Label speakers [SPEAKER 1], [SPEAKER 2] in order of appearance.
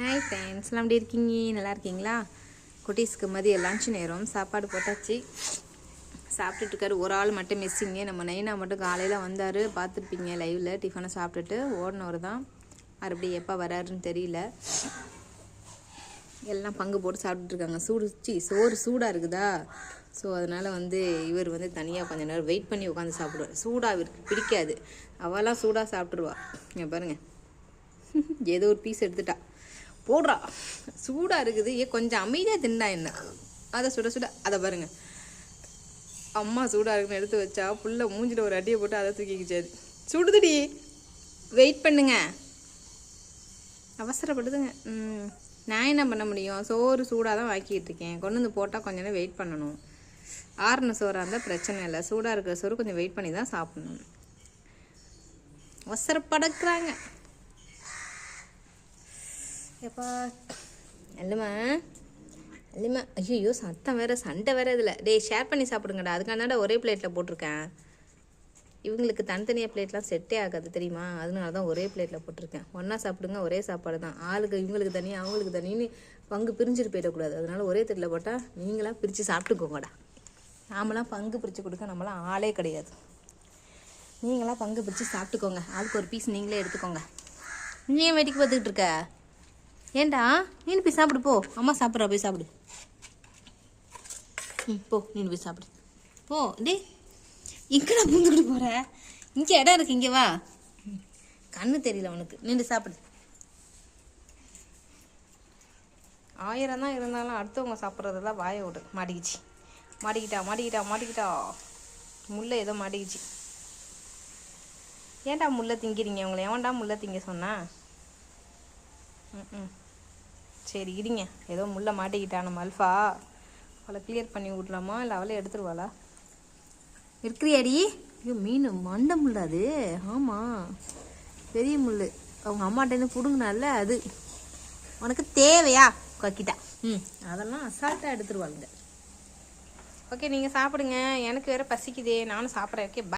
[SPEAKER 1] hi ஃப்ரெண்ட்ஸ்லாம் எப்படி இருக்கீங்க நல்லா இருக்கீங்களா குட்டீஸ்க்கு மதிய லஞ்ச் நேரம் சாப்பாடு போட்டாச்சு சாப்பிட்டுட்டு இருக்காரு ஒரு ஆள் மட்டும் மிஸ்ஸிங்க நம்ம நைனா மட்டும் காலையில் வந்தார் பார்த்துருப்பீங்க லைவில் டிஃபனை சாப்பிட்டுட்டு ஓடினவர் தான் மறுபடியும் எப்போ வராருன்னு தெரியல எல்லாம் பங்கு போட்டு சாப்பிட்டுருக்காங்க சூடுச்சு சோறு சூடாக இருக்குதா ஸோ அதனால் வந்து இவர் வந்து தனியாக கொஞ்ச நேரம் வெயிட் பண்ணி உட்காந்து சாப்பிடுவார் சூடாக இருக்குது பிடிக்காது அவெல்லாம் சூடாக சாப்பிட்ருவா இங்கே பாருங்கள் ஏதோ ஒரு பீஸ் எடுத்துட்டா போடுறா சூடாக இருக்குது ஏ கொஞ்சம் அமைதியாக தின்னா என்ன அதை சுட சுட அதை பாருங்க அம்மா சூடாக இருக்குன்னு எடுத்து வச்சா புள்ள மூஞ்சில் ஒரு அடியை போட்டு அதை தூக்கிக்கிச்சாது சுடுதுடி வெயிட் பண்ணுங்க அவசரப்படுதுங்க நான் என்ன பண்ண முடியும் சோறு சூடாக தான் வாக்கிக்கிட்டு இருக்கேன் கொண்டு வந்து போட்டால் கொஞ்ச நேரம் வெயிட் பண்ணணும் ஆறுன சோறாக இருந்தால் பிரச்சனை இல்லை சூடாக இருக்கிற சோறு கொஞ்சம் வெயிட் பண்ணி தான் சாப்பிடணும் அவசரப்படுக்கிறாங்க எப்பா அல்லம்மா அல்லம்மா ஐயோ சத்தம் வேறு சண்டை வேறு இதில் டேய் ஷேர் பண்ணி சாப்பிடுங்கடா அதுக்காண்டாடா ஒரே பிளேட்டில் போட்டிருக்கேன் இவங்களுக்கு தனித்தனியாக பிளேட்லாம் செட்டே ஆகாது தெரியுமா அதனால தான் ஒரே பிளேட்டில் போட்டிருக்கேன் ஒன்றா சாப்பிடுங்க ஒரே சாப்பாடு தான் ஆளுக்கு இவங்களுக்கு தனியாக அவங்களுக்கு தனின்னு பங்கு பிரிஞ்சுட்டு போயிடக்கூடாது அதனால ஒரே தட்டில் போட்டால் நீங்களாம் பிரித்து சாப்பிட்டுக்கோங்கடா நாமெல்லாம் பங்கு பிரித்து கொடுக்க நம்மளாம் ஆளே கிடையாது நீங்களாம் பங்கு பிரித்து சாப்பிட்டுக்கோங்க ஆளுக்கு ஒரு பீஸ் நீங்களே எடுத்துக்கோங்க நீ ஏன் வேடிக்கை பார்த்துக்கிட்டு இருக்க ஏண்டா நீ போய் சாப்பிடு போ அம்மா சாப்பிட்றா போய் சாப்பிடு ம் போ நீ போய் சாப்பிடு போ டே இங்கடா பூந்துக்கிட்டு போகிற இங்கே இடம் இருக்கு இங்கே வா கண்ணு தெரியல உனக்கு நின்று சாப்பிடு ஆயிரம் தான் இருந்தாலும் அடுத்தவங்க சாப்பிட்றதெல்லாம் வாய விடு மாட்டிக்கிச்சு மாட்டிக்கிட்டா மாட்டிக்கிட்டா மாட்டிக்கிட்டா முல்லை ஏதோ மாட்டிக்கிச்சு ஏன்டா முல்லை திங்கிறீங்க உங்களை எவன்டா முல்லை திங்க சொன்னா ம் சரி இருங்க ஏதோ முள்ள மாட்டிக்கிட்டான நம்ம அல்ஃபா அவளை கிளியர் பண்ணி விட்லாமா இல்லை அவளே எடுத்துருவாளா இருக்கிறியாடி ஐயோ மீன் மண்ட முள்ள அது ஆமாம் பெரிய முள் அவங்க அம்மாட்டேருந்து கொடுங்கனால அது உனக்கு தேவையா கொக்கிட்டா ம் அதெல்லாம் அசால்ட்டாக எடுத்துருவாளுங்க ஓகே நீங்கள் சாப்பிடுங்க எனக்கு வேறு பசிக்குதே நானும் சாப்பிட்றேன் ஓகே